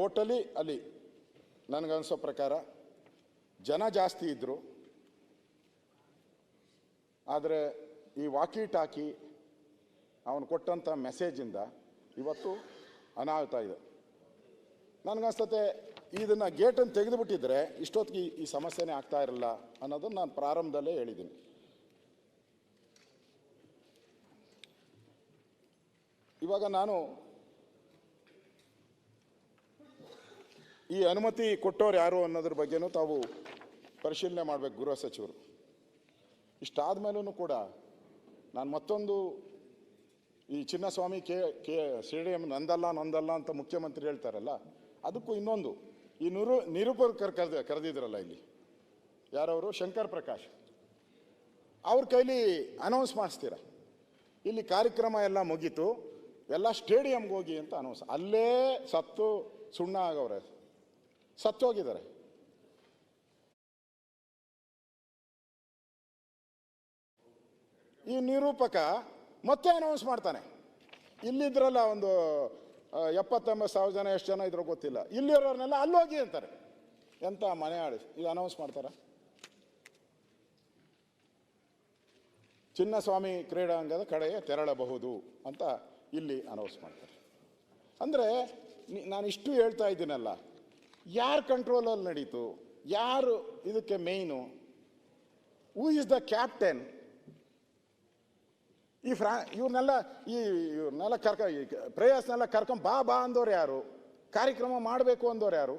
Totally ಅಲ್ಲಿ ನನಗನ್ಸೋ ಪ್ರಕಾರ ಜನ ಜಾಸ್ತಿ ಇದ್ದರು ಆದರೆ ಈ ವಾಕಿ ಟಾಕಿ ಅವನು ಕೊಟ್ಟಂಥ ಮೆಸೇಜಿಂದ ಇವತ್ತು ಅನಾಹುತ ಇದೆ. ನನಗನ್ಸತ್ತೆ ಇದನ್ನು ಗೇಟನ್ನು ತೆಗೆದುಬಿಟ್ಟಿದ್ರೆ ಇಷ್ಟೊತ್ತಿಗೆ ಈ- ಸಮಸ್ಯೆನೇ ಆಗ್ತಾ ಇರಲ್ಲ ಅನ್ನೋದನ್ನು ನಾನು ಪ್ರಾರಂಭದಲ್ಲೇ ಹೇಳಿದ್ದೀನಿ. ಇವಾಗ ನಾನು ಈ ಅನುಮತಿ ಕೊಟ್ಟವ್ರು ಯಾರು ಅನ್ನೋದ್ರ ಬಗ್ಗೆನೂ ತಾವು ಪರಿಶೀಲನೆ ಮಾಡಬೇಕು ಗೃಹ ಸಚಿವರು. ಇಷ್ಟಾದ ಮೇಲೂ ಕೂಡ ನಾನು ಮತ್ತೊಂದು ಈ ಚಿನ್ನಸ್ವಾಮಿ ಕೆ ಕೆ, ಸ್ಟೇಡಿಯಂ ನಂದಲ್ಲ ನಂದಲ್ಲ ಅಂತ ಮುಖ್ಯಮಂತ್ರಿ ಹೇಳ್ತಾರಲ್ಲ, ಅದಕ್ಕೂ ಇನ್ನೊಂದು. ಈ ನಿರು ನಿರೂಪಕರು ಕರೆದ, ಕರೆದಿದ್ರಲ್ಲ ಇಲ್ಲಿ. ಯಾರವರು? ಶಂಕರ್ ಪ್ರಕಾಶ್. ಅವ್ರ ಕೈಲಿ ಅನೌನ್ಸ್ ಮಾಡಿಸ್ತೀರ? ಇಲ್ಲಿ ಕಾರ್ಯಕ್ರಮ ಎಲ್ಲ ಮುಗೀತು. ಎಲ್ಲ ಸ್ಟೇಡಿಯಂಗೆ ಹೋಗಿ ಅಂತ ಅನೌನ್ಸ್ ಅಲ್ಲೇ ಸತ್ತು ಸುಣ್ಣ ಆಗವ್ರೆ. ಸತ್ತೋಗಿದ್ದಾರೆ. ಈ ನಿರೂಪಕ ಮತ್ತೆ ಅನೌನ್ಸ್ ಮಾಡ್ತಾನೆ. ಇಲ್ಲಿದ್ರಲ್ಲ ಒಂದು ಎಪ್ಪತ್ತೊಂಬತ್ತು ಸಾವಿರ ಜನ, ಎಷ್ಟು ಜನ ಇದ್ರೋ ಗೊತ್ತಿಲ್ಲ. ಇಲ್ಲಿರೋರ್ನೆಲ್ಲ ಅಲ್ಲೋಗಿ ಅಂತಾರೆ. ಎಂತ ಮನೆ ಆಡಿ ಇದು ಅನೌನ್ಸ್ ಮಾಡ್ತಾರ? ಚಿನ್ನಸ್ವಾಮಿ ಕ್ರೀಡಾಂಗದ ಕಡೆಗೆ ತೆರಳಬಹುದು ಅಂತ ಇಲ್ಲಿ ಅನೌನ್ಸ್ ಮಾಡ್ತಾರೆ. ಅಂದರೆ ನಾನು ಇಷ್ಟು ಹೇಳ್ತಾ ಇದ್ದೀನಲ್ಲ ಯಾರ ಕಂಟ್ರೋಲಲ್ಲಿ ನಡೀತು? ಯಾರು ಇದಕ್ಕೆ main who is the captain ಈ ಫ್ರಾ ಇವ್ರನ್ನೆಲ್ಲ ಈ ಇವ್ರನ್ನೆಲ್ಲ ಕರ್ಕ ಪ್ರೇಯಸ್ನೆಲ್ಲ ಕರ್ಕೊಂಡ್ ಬಾ ಬಾ ಅಂದವ್ರು ಯಾರು? ಕಾರ್ಯಕ್ರಮ ಮಾಡಬೇಕು ಅಂದವ್ರು ಯಾರು?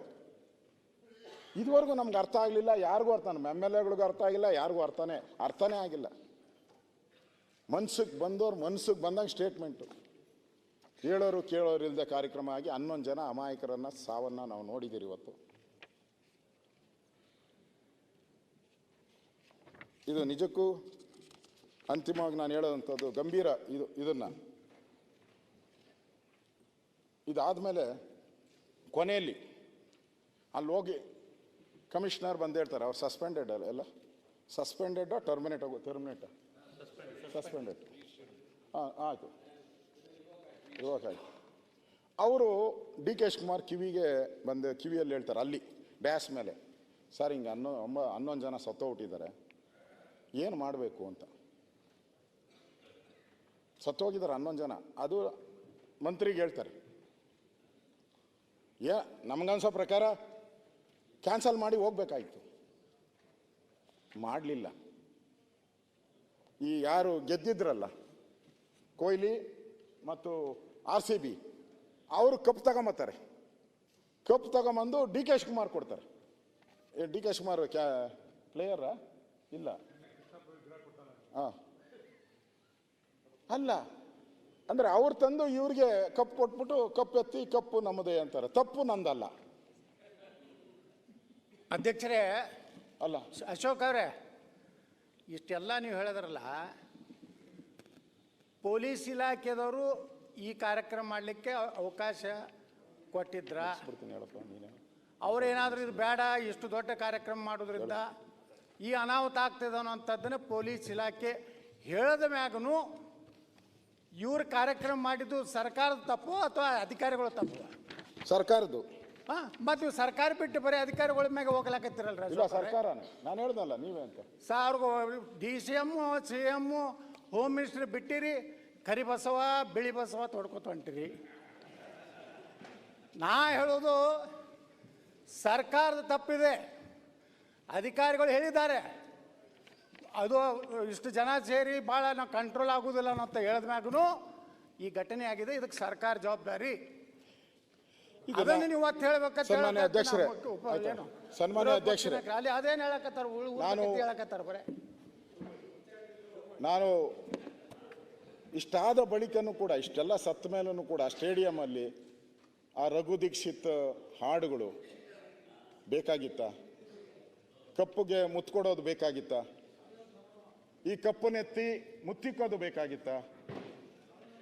ಇದುವರೆಗೂ ನಮ್ಗೆ ಅರ್ಥ ಆಗಲಿಲ್ಲ, ಯಾರಿಗೂ ಅರ್ಥ ಎಂ ಎಲ್ ಎಗಳಿಗೂ ಅರ್ಥ ಆಗಿಲ್ಲ, ಯಾರಿಗೂ ಅರ್ಥನೇ ಅರ್ಥನೇ ಆಗಿಲ್ಲ. ಮನ್ಸಿಗೆ ಬಂದವ್ರು ಮನ್ಸಿಗೆ ಬಂದಂಗೆ ಸ್ಟೇಟ್ಮೆಂಟು ಹೇಳೋರು ಕೇಳೋರು ಇಲ್ಲದೆ ಕಾರ್ಯಕ್ರಮ ಆಗಿ ಹನ್ನೊಂದು ಜನ ಅಮಾಯಕರನ್ನು ಸಾವನ್ನ ನಾವು ನೋಡಿದ್ದೀರಿ ಇವತ್ತು. ಇದು ನಿಜಕ್ಕೂ ಅಂತಿಮವಾಗಿ ನಾನು ಹೇಳೋದಂಥದ್ದು ಗಂಭೀರ ಇದು ಇದನ್ನು. ಇದಾದಮೇಲೆ ಕೊನೆಯಲ್ಲಿ ಅಲ್ಲಿ ಹೋಗಿ ಕಮಿಷನರ್ ಬಂದು ಹೇಳ್ತಾರೆ ಅವ್ರು ಸಸ್ಪೆಂಡೆಡ್ ಅಲ್ಲ ಎಲ್ಲ? ಸಸ್ಪೆಂಡೆಡ್ ಟರ್ಮಿನೇಟ್ ಆಗೋ ಟರ್ಮಿನೇಟ್ ಸಸ್ಪೆಂಡೆಡ್ ಹಾಂ ಆಯಿತು. ಆಯ್ತು ಅವರು ಡಿ ಕೆ ಕುಮಾರ್ ಕಿವಿಗೆ ಬಂದು, ಕಿವಿಯಲ್ಲಿ ಹೇಳ್ತಾರೆ, ಅಲ್ಲಿ, ಬ್ಯಾಸ್ ಮೇಲೆ. ಸರ್, ಹಿಂಗೆ ಹನ್ನೊ ಒಂಬ ಹನ್ನೊಂದು ಜನ ಸತ್ತೋಗ್ಬಿಟ್ಟಿದ್ದಾರೆ ಏನು ಮಾಡಬೇಕು ಅಂತ? ಸತ್ತೋಗಿದ್ದಾರೆ ಹನ್ನೊಂದು ಜನ. ಅದು ಮಂತ್ರಿಗೆ ಹೇಳ್ತಾರೆ. ಏ, ನಮಗನ್ಸೋ ಪ್ರಕಾರ ಕ್ಯಾನ್ಸಲ್ ಮಾಡಿ ಹೋಗ್ಬೇಕಾಯ್ತು. ಮಾಡಲಿಲ್ಲ. ಈ ಯಾರು ಗೆದ್ದಿದ್ರಲ್ಲ, ಕೊಹ್ಲಿ ಮತ್ತು ಆರ್ ಸಿ ಬಿ. ಅವರು ಕಪ್ ತಗೊಂಬತ್ತಾರೆ. ಕಪ್ ತಗೊಂಬಂದು ಡಿ ಕೆ ಶಿವಕುಮಾರ್ ಕೊಡ್ತಾರೆ. ಡಿ ಕೆ ಶಿವಕುಮಾರ್ ಕ್ಯಾ ಪ್ಲೇಯರಾ ಇಲ್ಲ. ಹಾಂ. ಅಲ್ಲ. ಅಂದರೆ ಅವ್ರು ತಂದು ಇವ್ರಿಗೆ ಕಪ್ ಕೊಟ್ಬಿಟ್ಟು ಕಪ್ ಎತ್ತಿ ಕಪ್ಪು ನಮ್ಮದೇ ಅಂತಾರೆ. ತಪ್ಪು ನಂದಲ್ಲ. ಅಧ್ಯಕ್ಷರೇ ಅಲ್ಲ. ಅಶೋಕ್ ಅವರೇ ಇಷ್ಟೆಲ್ಲ ನೀವು ಹೇಳಿದ್ರಲ್ಲ ಪೊಲೀಸ್ ಇಲಾಖೆದವರು ಈ ಕಾರ್ಯಕ್ರಮ ಮಾಡಲಿಕ್ಕೆ ಅವಕಾಶ ಕೊಟ್ಟಿದ್ರ. ಅವ್ರೇನಾದರೂ ಇದು ಬೇಡ ಇಷ್ಟು ದೊಡ್ಡ ಕಾರ್ಯಕ್ರಮ ಮಾಡೋದ್ರಿಂದ ಈ ಅನಾಹುತ ಆಗ್ತದೆ ಅನ್ನೋಂಥದ್ದನ್ನ ಪೊಲೀಸ್ ಇಲಾಖೆ ಹೇಳದ ಮ್ಯಾಗನು ಇವ್ರ ಕಾರ್ಯಕ್ರಮ ಮಾಡಿದ್ದು ಸರ್ಕಾರದ ತಪ್ಪು ಅಥವಾ ಅಧಿಕಾರಿಗಳ ತಪ್ಪು? ಸರ್ಕಾರದ್ದು. ಹಾಂ ಮತ್ತು ಇವು ಸರ್ಕಾರ ಬಿಟ್ಟು ಬರೀ ಅಧಿಕಾರಿಗಳ ಮ್ಯಾಗ ಹೋಗ್ಲಾಕತ್ತಿರಲ್ಲ ಇಲ್ಲ ಅಶೋಕ್ ನಾನು ಹೇಳ್ದಲ್ಲ ನೀವೇ ಅಂತ. ಸಾವಿರ D C M C M home minister ಬಿಟ್ಟಿರಿ ಕರಿ ಬಸವ ಬಿಳಿ ಬಸವ ತೊಡ್ಕೊತ ಹೊಂಟಿರಿ. ನಾ ಹೇಳೋದು ಸರ್ಕಾರದ ತಪ್ಪಿದೆ. ಅಧಿಕಾರಿಗಳು ಹೇಳಿದ್ದಾರೆ. ಅದು ಇಷ್ಟು ಜನ ಸೇರಿ ಭಾಳ ನಾವು ಕಂಟ್ರೋಲ್ ಆಗೋದಿಲ್ಲ ಅಂತ ಹೇಳಿದ ಮ್ಯಾಗೂ ಈ ಘಟನೆ ಆಗಿದೆ. ಇದಕ್ಕೆ ಸರ್ಕಾರ ಜವಾಬ್ದಾರಿ. ಅದನ್ನು ನೀವು ಅವತ್ತು ಹೇಳ್ಬೇಕಂತ ಸನ್ಮಾನ್ಯ ಅಧ್ಯಕ್ಷರೇ? ಏನು? ಸನ್ಮಾನ್ಯ ಅಧ್ಯಕ್ಷರೇ. ಅಲ್ಲಿ ಅದೇನು ಹೇಳಕತ್ತಾರ? ನಾನು- ಹೇಳಕತ್ತಾರ ಬರೇ? ನಾನು ಇಷ್ಟಾದ ಬಳಿಕನೂ ಕೂಡ, ಇಷ್ಟೆಲ್ಲ ಸತ್ತ ಮೇಲೂ ಕೂಡ ಸ್ಟೇಡಿಯಮಲ್ಲಿ ಆ ರಘು ದೀಕ್ಷಿತ್ ಹಾಡುಗಳು ಬೇಕಾಗಿತ್ತ? ಕಪ್ಪುಗೆ ಮುತ್ಕೊಡೋದು ಬೇಕಾಗಿತ್ತ? ಈ ಕಪ್ಪನೆತ್ತಿ ಮುತ್ತಿಕ್ಕೋದು ಬೇಕಾಗಿತ್ತ?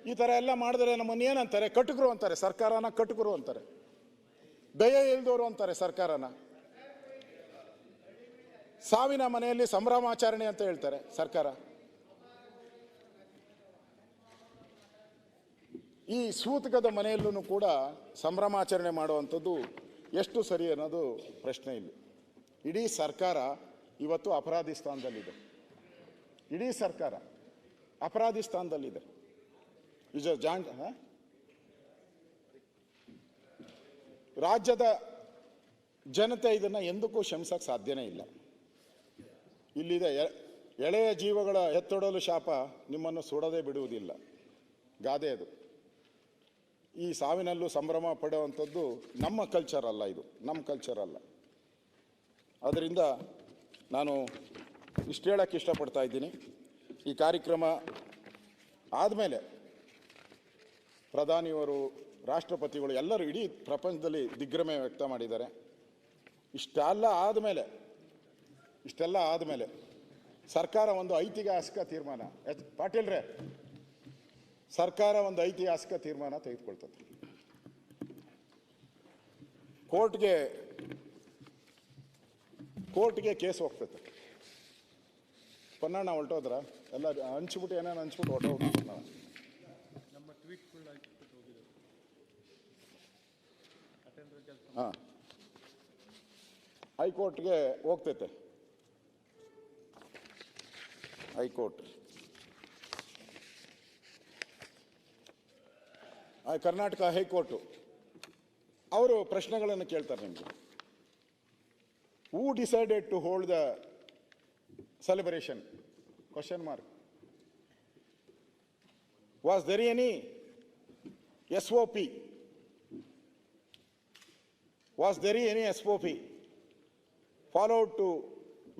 ಈ ಥರ ಎಲ್ಲ ಮಾಡಿದ್ರೆ ನಮ್ಮನ್ನು ಏನಂತಾರೆ? ಕಟುಕರು ಅಂತಾರೆ, ಸರ್ಕಾರನ ಕಟುಕರು ಅಂತಾರೆ. ದಯ ಇಲ್ದವರು ಅಂತಾರೆ ಸರ್ಕಾರನ. ಸಾವಿನ ಮನೆಯಲ್ಲಿ ಸಂಭ್ರಮಾಚರಣೆ ಅಂತ ಹೇಳ್ತಾರೆ ಸರ್ಕಾರ. ಈ ಸೂತಕದ ಮನೆಯಲ್ಲೂ ಕೂಡ ಸಂಭ್ರಮಾಚರಣೆ ಮಾಡುವಂಥದ್ದು ಎಷ್ಟು ಸರಿ ಅನ್ನೋದು ಪ್ರಶ್ನೆ ಇಲ್ಲಿ. ಇಡೀ ಸರ್ಕಾರ ಇವತ್ತು ಅಪರಾಧಿ ಸ್ಥಾನದಲ್ಲಿದೆ. ಇಡೀ ಸರ್ಕಾರ ಅಪರಾಧಿ ಸ್ಥಾನದಲ್ಲಿದೆ. ಜಾಂಟ್ ಹ? ರಾಜ್ಯದ ಜನತೆ ಇದನ್ನು ಎಂದಕ್ಕೂ ಕ್ಷಮಿಸೋಕ್ಕೆ ಸಾಧ್ಯನೇ ಇಲ್ಲ. ಇಲ್ಲಿದೆ ಎಳೆಯ ಜೀವಗಳ ಎತ್ತೊಡಲು ಶಾಪ ನಿಮ್ಮನ್ನು ಸುಡದೇ ಬಿಡುವುದಿಲ್ಲ. ಗಾದೆ ಅದು. ಈ ಸಾವಿನಲ್ಲೂ ಸಂಭ್ರಮ ಪಡುವಂಥದ್ದು ನಮ್ಮ ಕಲ್ಚರ್ ಅಲ್ಲ ಇದು, ನಮ್ಮ ಕಲ್ಚರ್ ಅಲ್ಲ. ಅದರಿಂದ ನಾನು ಇಷ್ಟು ಹೇಳೋಕ್ಕೆ ಇಷ್ಟಪಡ್ತಾ ಇದ್ದೀನಿ. ಈ ಕಾರ್ಯಕ್ರಮ ಆದಮೇಲೆ ಪ್ರಧಾನಿಯವರು, ರಾಷ್ಟ್ರಪತಿಗಳು ಎಲ್ಲರೂ ಇಡೀ ಪ್ರಪಂಚದಲ್ಲಿ ದಿಗ್ಗ್ರಮೆ ವ್ಯಕ್ತ ಮಾಡಿದ್ದಾರೆ. ಇಷ್ಟೆಲ್ಲ ಆದಮೇಲೆ ಇಷ್ಟೆಲ್ಲ ಆದಮೇಲೆ ಸರ್ಕಾರ ಒಂದು ಐತಿಹಾಸಿಕ ತೀರ್ಮಾನ. ಎಚ್ ಪಾಟೀಲ್ರೇ ಸರ್ಕಾರ ಒಂದು ಐತಿಹಾಸಿಕ ತೀರ್ಮಾನ ತೆಗೆದುಕೊಳ್ತದೆ. ಕೋರ್ಟ್ಗೆ ಕೋರ್ಟ್ಗೆ ಕೇಸ್ ಹೋಗ್ತೈತೆ ಪನ್ನಣ್ಣ ಹೊರಟೋದ್ರ? ಎಲ್ಲ ಹಂಚ್ಬಿಟ್ಟು ಏನೇನು ಹಂಚ್ಬಿಟ್ಟು ಹೊರಟೋಗ್ಬಿಟ್ಟು ನಾವು. ಹಾಂ. ಹೈಕೋರ್ಟ್ಗೆ ಹೋಗ್ತೈತೆ. ಹೈಕೋರ್ಟ್. ಕರ್ನಾಟಕ ಹೈಕೋರ್ಟು, ಅವರು ಪ್ರಶ್ನೆಗಳನ್ನು ಕೇಳ್ತಾರೆ ನಿಮಗೆ. Who decided to hold the celebration question mark was there any S O P was there any S followed P manage to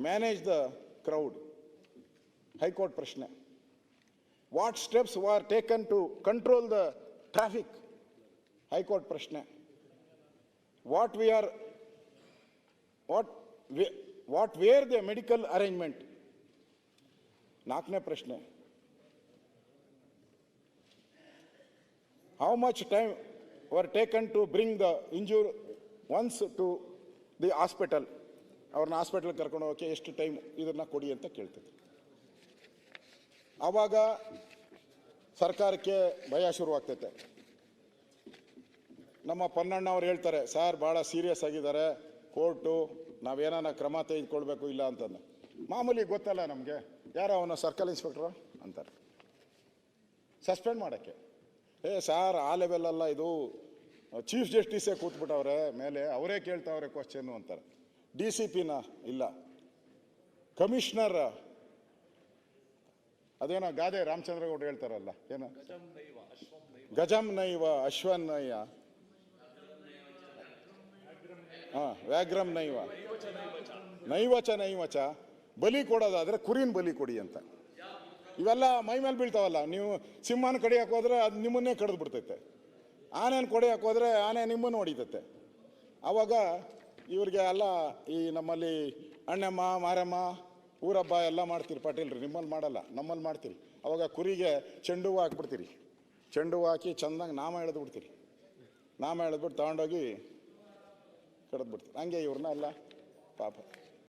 manage the crowd high court ಪ್ರಶ್ನೆ. What steps were taken to control traffic? Traffic high court ಪ್ರಶ್ನೆ. What we are what what were the medical arrangement ನಾಲ್ಕನೇ ಪ್ರಶ್ನೆ. How much time were taken to bring the injured ones to the hospital ಅವ್ರನ್ನ hospital ಕರ್ಕೊಂಡು ಹೋಗೋಕ್ಕೆ ಎಷ್ಟು time ಇದನ್ನ ಕೊಡಿ ಅಂತ ಕೇಳ್ತೀವಿ ಆವಾಗ ಸರ್ಕಾರಕ್ಕೆ ಭಯ ಶುರುವಾಗ್ತೈತೆ ನಮ್ಮ ಪನ್ನಣ್ಣ ಅವ್ರು ಹೇಳ್ತಾರೆ, ಸರ್ ಭಾಳ ಸೀರಿಯಸ್ ಆಗಿದ್ದಾರೆ, ಕೋರ್ಟು ನಾವೇನಾರ ಕ್ರಮ ತೆಗೆದುಕೊಳ್ಬೇಕು ಇಲ್ಲ ಅಂತಂದು. ಮಾಮೂಲಿ ಗೊತ್ತಲ್ಲ ನಮಗೆ, ಯಾರೋ ಅವನು ಸರ್ಕಲ್ ಇನ್ಸ್ಪೆಕ್ಟ್ರು ಅಂತಾರೆ. ಸಸ್ಪೆಂಡ್ ಮಾಡೋಕ್ಕೆ. ಏ ಸಾರ್, ಆ ಲೆವೆಲಲ್ಲ ಇದು, ಚೀಫ್ ಜಸ್ಟಿಸೇ ಕೂತ್ಬಿಟ್ಟವ್ರೆ, ಮೇಲೆ ಅವರೇ ಕೇಳ್ತಾವ್ರೆ ಕ್ವಶನ್ನು ಅಂತಾರೆ. ಡಿ ಸಿ ಪಿನ ಇಲ್ಲ. ಕಮಿಷನರ್ ಅದೇನೋ ಗಾದೆ ರಾಮಚಂದ್ರಗೌಡ ಹೇಳ್ತಾರಲ್ಲ, ಏನ? ಗಜಂ ನೈವ ಅಶ್ವನ್ನಯ್ಯ ಹಾ, ವ್ಯಾಘ್ರಂ ನೈವ. ನೈವಚ ನೈವಚ. ಬಲಿ ಕೊಡೋದಾದ್ರೆ ಕುರಿನ ಬಲಿ ಕೊಡಿ ಅಂತ. ಇವೆಲ್ಲ ಮೈ ಮೇಲೆ ಬೀಳ್ತಾವಲ್ಲ, ನೀವು ಸಿಂಹನ ಕಡಿಯಕ್ಕೆ ಹೋದ್ರೆ ಅದು ನಿಮ್ಮನ್ನೇ ಕಡಿದು ಬಿಡ್ತೈತೆ. ಆನೆನ ಕೊಡಿಯಕ್ಕೆ ಹೋದ್ರೆ ಆನೆ ನಿಮ್ಮನ್ನು ಹೊಡಿತೈತೆ. ಅವಾಗ ಇವ್ರಿಗೆ ಎಲ್ಲ ಈ ನಮ್ಮಲ್ಲಿ ಅಣ್ಣಮ್ಮ, ಮಾರಮ್ಮ ಊರಬ್ಬ ಎಲ್ಲ ಮಾಡ್ತೀರಿ ಪಾಟೀಲ್ರಿ, ನಿಮ್ಮಲ್ಲಿ ಮಾಡಲ್ಲ, ನಮ್ಮಲ್ಲಿ ಮಾಡ್ತೀರಿ. ಅವಾಗ ಕುರಿಗೆ ಚೆಂಡು ಹೂವು ಹಾಕ್ಬಿಡ್ತೀರಿ. ಚೆಂಡು ಹೂವು ಹಾಕಿ ಚೆಂದಾಗಿ ನಾಮ ಎಳೆದು ಬಿಡ್ತೀರಿ. ನಾಮ ಎಳೆದ್ಬಿಟ್ಟು ತಗೊಂಡೋಗಿ ಕಡಿದ್ಬಿಡ್ತೀರಿ. ಹಂಗೆ ಇವ್ರನ್ನ ಎಲ್ಲ ಪಾಪ.